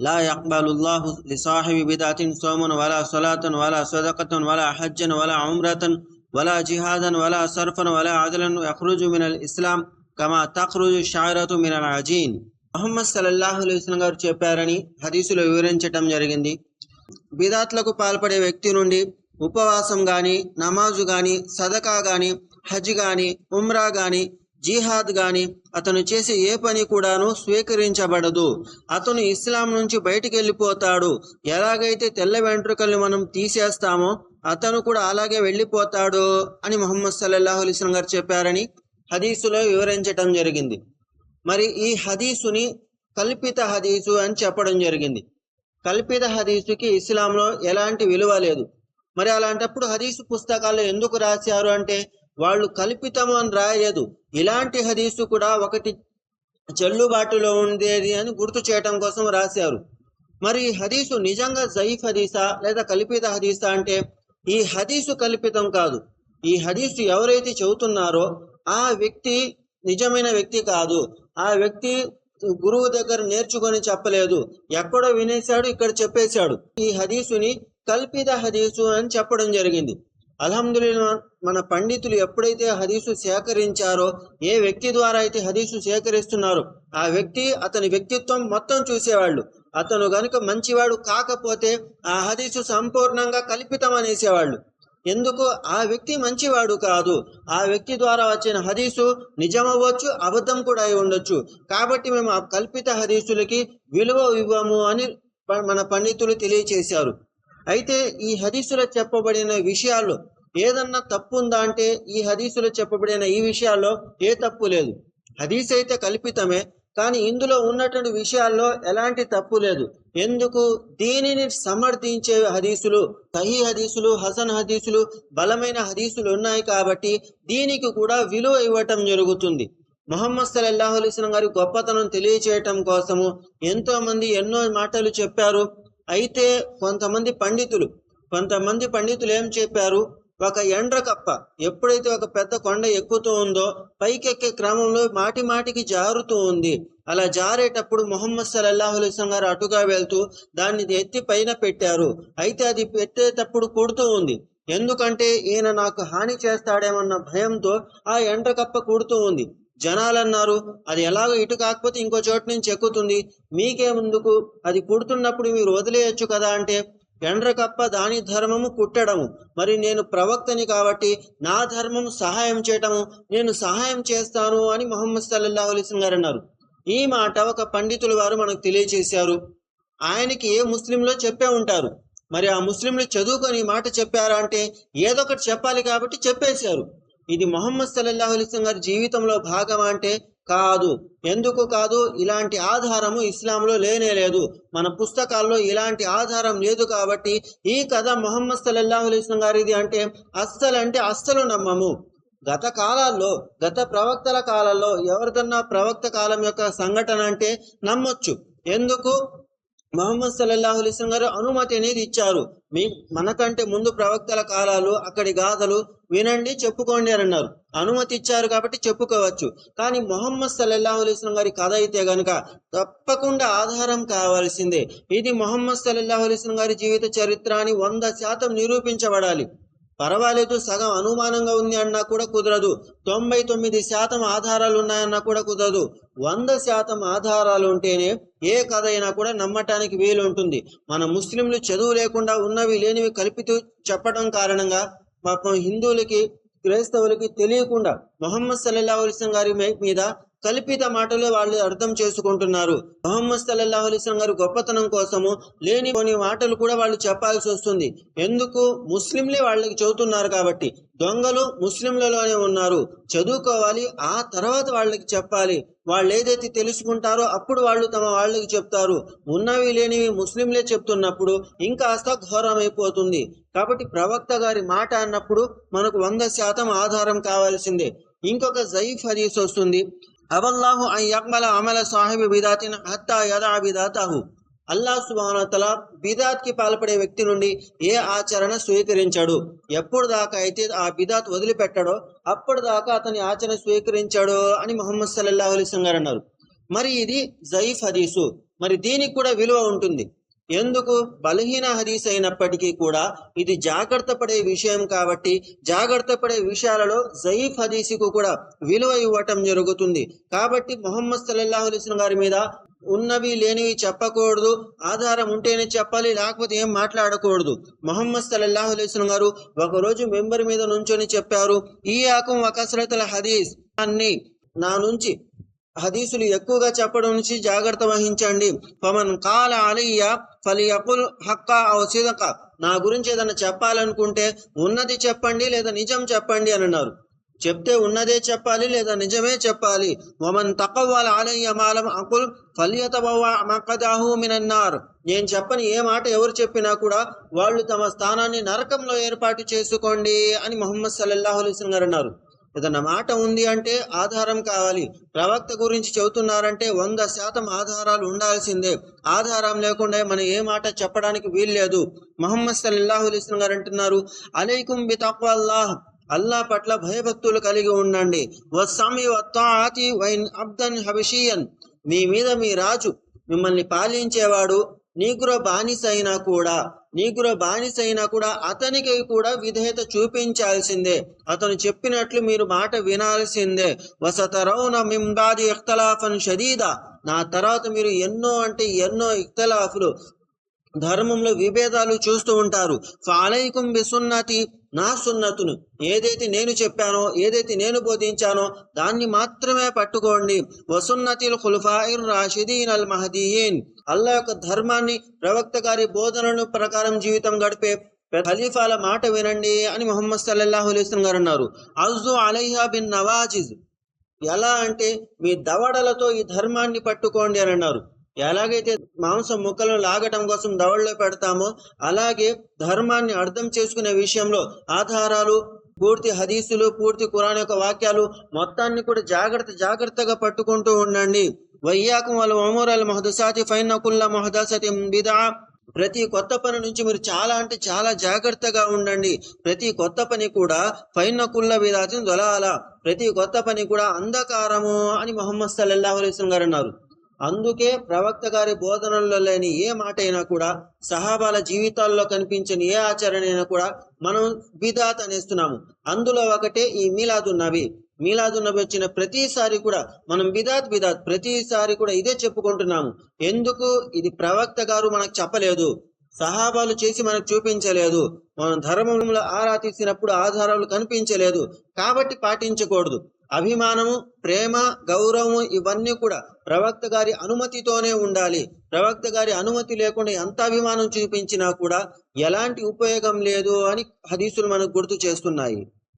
لا يقبل الله لصاحب بدعة صوم ولا صلاة ولا صدقة ولا حجا ولا عمرة ولا جهادا ولا صرفا ولا عدلا يخرج من الإسلام كما تخرج الشعرة من العجين మొహమ్మద్ సల్లల్లాహు అలైహి వసల్లం గారు చెప్పారని హదీసులో వివరించటం జరిగింది బిదాత్లకు పాల్పడే వ్యక్తి నుండి ఉపవాసం గాని నమాజు గాని సదకా గాని హజ్ గాని ఉమ్రా గాని జిహాద్ గాని అతను చేసే ఏ పని కూడాను స్వీకరించబడదు. అతను ఇస్లాం నుంచి బయటికి వెళ్ళిపోతాడు ఎలాగైతే తెల్ల వెంట్రుకల్ని మనం తీసేస్తామో అతను కూడా అలాగే వెళ్ళిపోతాడు అని మొహమ్మద్ సల్లాహు అలిస్లం గారు చెప్పారని హదీసులో వివరించటం జరిగింది. మరి ఈ హదీసుని కల్పిత హదీసు అని చెప్పడం జరిగింది. కల్పిత హదీసుకి ఇస్లాంలో ఎలాంటి విలువ లేదు. మరి అలాంటప్పుడు హదీసు పుస్తకాల్లో ఎందుకు రాశారు అంటే వాళ్ళు కల్పితము అని రాయలేదు. ఇలాంటి హదీసు కూడా ఒకటి చెల్లుబాటులో ఉండేది అని గుర్తు చేయటం కోసం రాశారు. మరి ఈ హదీసు నిజంగా జైఫ్ హదీసా లేదా కల్పిత హదీసా అంటే ఈ హదీసు కల్పితం కాదు. ఈ హదీసు ఎవరైతే చెబుతున్నారో ఆ వ్యక్తి నిజమైన వ్యక్తి కాదు. ఆ వ్యక్తి గురువు దగ్గర నేర్చుకొని చెప్పలేదు. ఎక్కడో వినేశాడు ఇక్కడ చెప్పేశాడు. ఈ హదీసుని కల్పిత హదీసు అని చెప్పడం జరిగింది. అల్హమ్దుల్లా మన పండితులు ఎప్పుడైతే హదీసు సేకరించారో ఏ వ్యక్తి ద్వారా అయితే హదీసు సేకరిస్తున్నారో ఆ వ్యక్తి అతని వ్యక్తిత్వం మొత్తం చూసేవాళ్ళు. అతను గనుక మంచివాడు కాకపోతే ఆ హదీసు సంపూర్ణంగా కల్పితం అనేసేవాళ్ళు. ఎందుకు? ఆ వ్యక్తి మంచివాడు కాదు. ఆ వ్యక్తి ద్వారా వచ్చిన హదీసు నిజమవ్వచ్చు అబద్ధం కూడా అయి ఉండొచ్చు. కాబట్టి మేము ఆ కల్పిత హదీసులకి విలువ ఇవ్వము అని మన పండితులు తెలియచేశారు. అయితే ఈ హదీసులో చెప్పబడిన విషయాలు ఏదన్నా తప్పు ఉందా అంటే ఈ హదీసులో చెప్పబడిన ఈ విషయాల్లో ఏ తప్పు లేదు. హదీస్ అయితే కల్పితమే కానీ ఇందులో ఉన్నటువంటి విషయాల్లో ఎలాంటి తప్పు లేదు. ఎందుకు? దీనిని సమర్థించే హదీసులు సహీ హదీసులు హసన్ హదీసులు బలమైన హదీసులు ఉన్నాయి కాబట్టి దీనికి కూడా విలువ ఇవ్వటం జరుగుతుంది. మొహమ్మద్ సల్లాహు అలీస్లం గారి గొప్పతనం తెలియచేయటం కోసము ఎంతో మంది ఎన్నో మాటలు చెప్పారు. అయితే కొంతమంది పండితులు కొంతమంది పండితులు ఏం చెప్పారు? ఒక ఎండ్ర కప్ప ఎప్పుడైతే ఒక పెద్ద కొండ ఎక్కుతూ ఉందో పైకెక్కే క్రమంలో మాటి మాటికి జారుతూ ఉంది. అలా జారేటప్పుడు మొహమ్మద్ సల్లల్లాహు అలైహి గారు అటుగా వెళ్తూ దాన్ని ఎత్తి పైన పెట్టారు. అయితే అది పెట్టేటప్పుడు కుడుతూ ఉంది. ఎందుకంటే ఈయన నాకు హాని చేస్తాడేమన్న భయంతో ఆ ఎండ్ర కప్ప కుడుతూ ఉంది. జనాలు అన్నారు అది ఎలాగో ఇటు కాకపోతే ఇంకో చోటు నుంచి ఎక్కుతుంది. మీకేముందుకు అది కుడుతున్నప్పుడు మీరు వదిలేయచ్చు కదా అంటే ఎండ్రకప్ప దాని ధర్మము కుట్టడము. మరి నేను ప్రవక్తని కాబట్టి నా ధర్మం సహాయం చేయటము నేను సహాయం చేస్తాను అని మొహమ్మద్ సల్లల్లా అలైహి గారు అన్నారు ఈ మాట ఒక పండితుల వారు మనకు తెలియజేశారు. ఆయనకి ఏ ముస్లింలో చెప్పే ఉంటారు. మరి ఆ ముస్లింలు చదువుకొని మాట చెప్పారా అంటే ఏదో ఒకటి చెప్పాలి కాబట్టి చెప్పేశారు. ఇది మొహమ్మద్ సల్లల్లాహు అలైహి గారి జీవితంలో భాగం అంటే కాదు. ఎందుకు కాదు? ఇలాంటి ఆధారము ఇస్లాంలో లేనే లేదు. మన పుస్తకాల్లో ఇలాంటి ఆధారం లేదు కాబట్టి ఈ కథ మొహమ్మద్ సల్లల్లాహు అలైహి గారిది అంటే అస్సలు అంటే అస్సలు నమ్మము. గత కాలాల్లో గత ప్రవక్తల కాలాల్లో ఎవరిదన్నా ప్రవక్త కాలం యొక్క సంఘటన అంటే నమ్మొచ్చు. ఎందుకు? మహమ్మద్ సల్లల్లాహు అలైహి గారు అనుమతి అనేది ఇచ్చారు. మీ మనకంటే ముందు ప్రవక్తల కాలాలు అక్కడి గాథలు వినండి చెప్పుకోండి అని అన్నారు. అనుమతి ఇచ్చారు కాబట్టి చెప్పుకోవచ్చు. కానీ మొహమ్మద్ సల్లల్లాహు అలైహి గారి కథ అయితే గనుక తప్పకుండా ఆధారం కావాల్సిందే. ఇది మొహమ్మద్ సల్లల్లాహు అలైహి గారి జీవిత చరిత్ర అని వంద శాతం నిరూపించబడాలి. పర్వాలేదు సగం అనుమానంగా ఉంది అన్నా కూడా కుదరదు. తొంభై తొమ్మిది శాతం ఆధారాలు ఉన్నాయన్నా కూడా కుదరదు. వంద శాతం ఆధారాలు ఉంటేనే ఏ కథ అయినా కూడా నమ్మటానికి వీలు ఉంటుంది. మన ముస్లింలు చదువు లేకుండా ఉన్నవి లేనివి కలిపితూ చెప్పడం కారణంగా పాపం హిందువులకి క్రైస్తవులకి తెలియకుండా మొహమ్మద్ సల్లల్లాహు అలైహి గారి మీద కల్పిత మాటలు వాళ్ళు అర్థం చేసుకుంటున్నారు. మొహమ్మద్ సల్లల్లాహు అలైహి గారి గొప్పతనం కోసము లేని కొన్ని మాటలు కూడా వాళ్ళు చెప్పాల్సి వస్తుంది. ఎందుకు? ముస్లింలే వాళ్ళకి చెబుతున్నారు కాబట్టి. దొంగలు ముస్లింలలోనే ఉన్నారు. చదువుకోవాలి ఆ తర్వాత వాళ్ళకి చెప్పాలి. వాళ్ళు ఏదైతే తెలుసుకుంటారో అప్పుడు వాళ్ళు తమ వాళ్ళకి చెప్తారు. ఉన్నవి లేనివి ముస్లింలే చెప్తున్నప్పుడు ఇంకాస్త ఘోరమైపోతుంది కాబట్టి ప్రవక్త గారి మాట అన్నప్పుడు మనకు వంద శాతం ఆధారం కావాల్సిందే. ఇంకొక జైఫ్ హదీస్ వస్తుంది. అవల్లాహు అన్ యక్మల అమల సాహిబ్ బిదాతిన్ హత్తా యదా బిదాతాహు. అల్లాహ్ సుబానతల బిదాత్కి పాల్పడే వ్యక్తి నుండి ఏ ఆచరణ స్వీకరించాడు? ఎప్పుడు దాకా అయితే ఆ బిదాత్ వదిలిపెట్టాడో అప్పుడు దాకా అతని ఆచరణ స్వీకరించాడు అని మొహమ్మద్ సల్లాహు అలీస్ గారు అన్నారు. మరి ఇది జైఫ్ హదీసు. మరి దీనికి కూడా విలువ ఉంటుంది. ఎందుకు? బలహీన హదీస్ అయినప్పటికీ కూడా ఇది జాగ్రత్త పడే విషయం కాబట్టి జాగ్రత్త పడే విషయాలలో జయీఫ్ హదీసుకు కూడా విలువ ఇవ్వటం జరుగుతుంది. కాబట్టి మొహమ్మద్ సల్లల్లాహు అలైస్ గారి మీద ఉన్నవి లేనివి చెప్పకూడదు ఆధారం ఉంటేనే చెప్పాలి లేకపోతే ఏం మాట్లాడకూడదు. మొహమ్మద్ సల్లల్లాహు అలైస్ గారు ఒకరోజు మెంబర్ మీద నుంచొని చెప్పారు ఈ ఆకం వకసరతుల హదీస్ అన్ని నా నుంచి హదీసులు ఎక్కువగా చెప్పడం నుంచి జాగ్రత్త వహించండి. పమన్ కాల అలయ్య ఫలియకుల్ హక్క ఔ సిదక. నా గురించి ఏదైనా చెప్పాలనుకుంటే ఉన్నది చెప్పండి లేదా నిజం చెప్పండి అని అన్నారు. చెప్తే ఉన్నదే చెప్పాలి లేదా నిజమే చెప్పాలి. వమన్ తక్కువల ఆలయ్య మాలం అకుల్ ఫలియతబవ్వ మకదాహు మినన్నారు. నేను చెప్పని ఏ మాట ఎవరు చెప్పినా కూడా వాళ్ళు తమ స్థానాన్ని నరకంలో ఏర్పాటు చేసుకోండి అని మొహమ్మద్ సల్లల్లాహు అలైస్ గారు అన్నారు. ఏదన్నా మాట ఉంది అంటే ఆధారం కావాలి. ప్రవక్త గురించి చెబుతున్నారంటే వంద శాతం ఆధారాలు ఉండాల్సిందే. ఆధారం లేకుండా మనం ఏ మాట చెప్పడానికి వీల్లేదు మొహమ్మద్ సల్లాహు అలీస్లం గారు అంటున్నారు అలైకుం బి తక్వల్లాహ్. అల్లా పట్ల భయభక్తులు కలిగి ఉండండి. వస్సామి వత్తాతి వైన్ అబ్దన్ హబిషియన్. మీ మీద మీ రాజు మిమ్మల్ని పాలించేవాడు నీగ్రో బానిస అయినా కూడా. నీకుర బానిస అయినా కూడా అతనికి కూడా విధేయత చూపించాల్సిందే. అతను చెప్పినట్లు మీరు మాట వినాల్సిందే. వసతరౌన మింబాది ఇఖ్తలాఫన్ షదీదా. నా తర్వాత మీరు ఎన్నో అంటే ఎన్నో ఇఖ్తలాఫులు ధర్మంలో విభేదాలు చూస్తూ ఉంటారు. ఫాలైకుం బిసున్నతి నా సున్నతును ఏదైతే నేను చెప్పానో ఏదైతే నేను బోధించానో దాన్ని మాత్రమే పట్టుకోండి. వసున్నతిల్ ఖుల్ఫాయిర్ రాషిదీన్ అల్ మహదీయీన్. అల్లా యొక్క ధర్మాన్ని ప్రవక్త గారి బోధనను ప్రకారం జీవితం గడిపే ఖలీఫాల మాట వినండి అని మొహమ్మద్ సల్లల్లాహు అలైస్లం గారు అన్నారు. అజు అలైహా బిన్ నవాజిజ్. ఎలా అంటే మీ దవడలతో ఈ ధర్మాన్ని పట్టుకోండి అని అన్నారు. ఎలాగైతే మాంసం ముక్కలను లాగటం కోసం దవడలో పెడతామో అలాగే ధర్మాన్ని అర్థం చేసుకునే విషయంలో ఆధారాలు పూర్తి హదీసులు పూర్తి కురాన్ యొక్క వాక్యాలు మొత్తాన్ని కూడా జాగ్రత్త జాగ్రత్తగా పట్టుకుంటూ ఉండండి. వయ్యాకం వాళ్ళ ఒమూరాల మహదసాతి ఫైన కుల్ల మహదసతి బిదా. ప్రతి కొత్త పని నుంచి మీరు చాలా అంటే చాలా జాగ్రత్తగా ఉండండి. ప్రతి కొత్త పని కూడా ఫైన కుల్ల దొలాల. ప్రతి కొత్త పని కూడా అంధకారము అని మొహమ్మద్ సల్లాహు అలైస్ గారు అన్నారు. అందుకే ప్రవక్త గారి బోధనల్లో లేని ఏ మాట అయినా కూడా సహాబాల జీవితాల్లో కనిపించని ఏ ఆచరణ అయినా కూడా మనం బిదాత్ అనేస్తున్నాము. అందులో ఒకటే ఈ మీలాదు నబి. మీలాదు నబి వచ్చిన ప్రతిసారి కూడా మనం బిదాత్ బిదాత్ ప్రతిసారి కూడా ఇదే చెప్పుకుంటున్నాము. ఎందుకు? ఇది ప్రవక్త గారు మనకు చెప్పలేదు. సహాబాలు చేసి మనకు చూపించలేదు. మనం ధర్మంలో ఆరా తీసినప్పుడు ఆధారాలు కనిపించలేదు. కాబట్టి పాటించకూడదు. అభిమానము ప్రేమ గౌరవము ఇవన్నీ కూడా ప్రవక్త గారి అనుమతితోనే ఉండాలి. ప్రవక్త గారి అనుమతి లేకుండా ఎంత అభిమానం చూపించినా కూడా ఎలాంటి ఉపయోగం లేదు అని హదీసులు మనకు గుర్తు చేస్తున్నాయి.